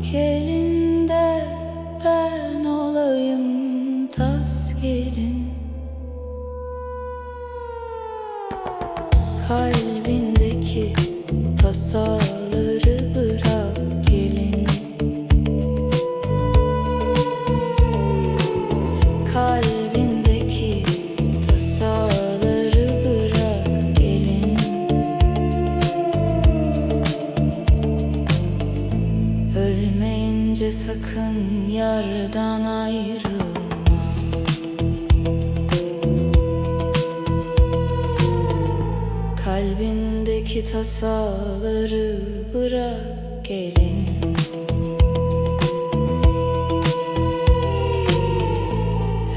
Bırak ben olayım tas Kalbindeki tasar sakın yardan ayrılma. Kalbindeki tasaları bırak gelin.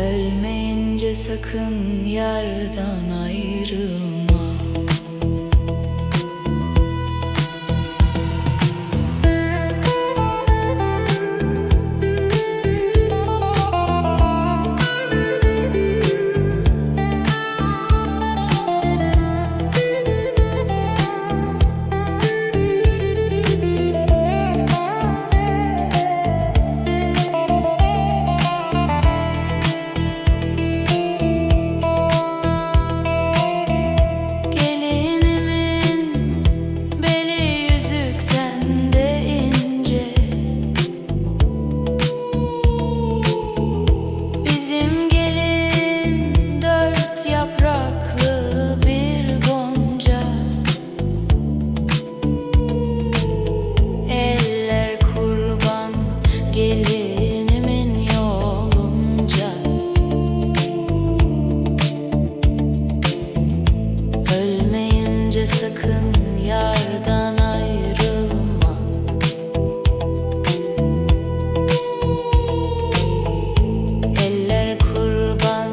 Ölmeyince sakın yardan ayrılma sakın yardan ayrılma. Eller kurban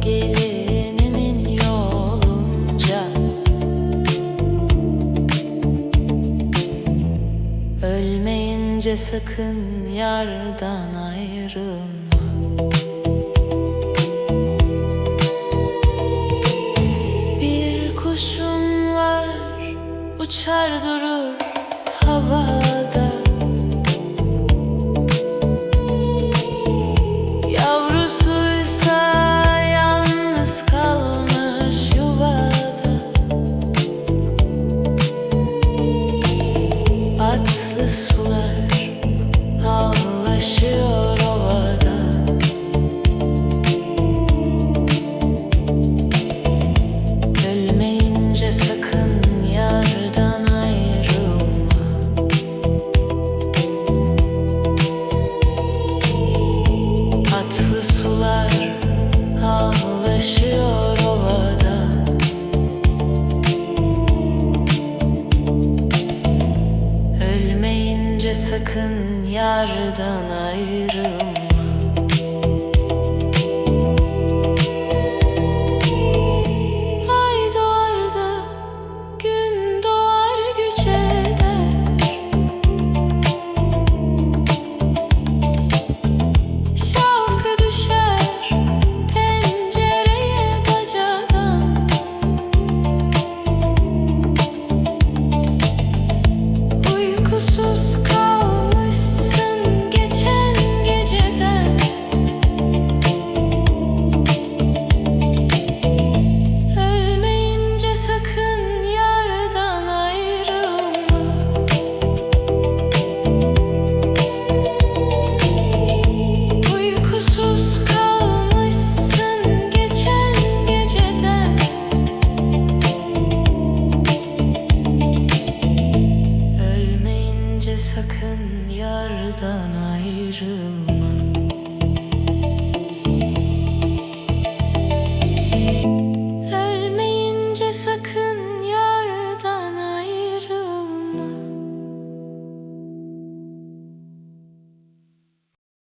gelinimin yolunca. Ölmeyince sakın yardan ayrılma uçar durur. Üzülmeyince sakın yardan ayrıl sakın yardan ayrılma.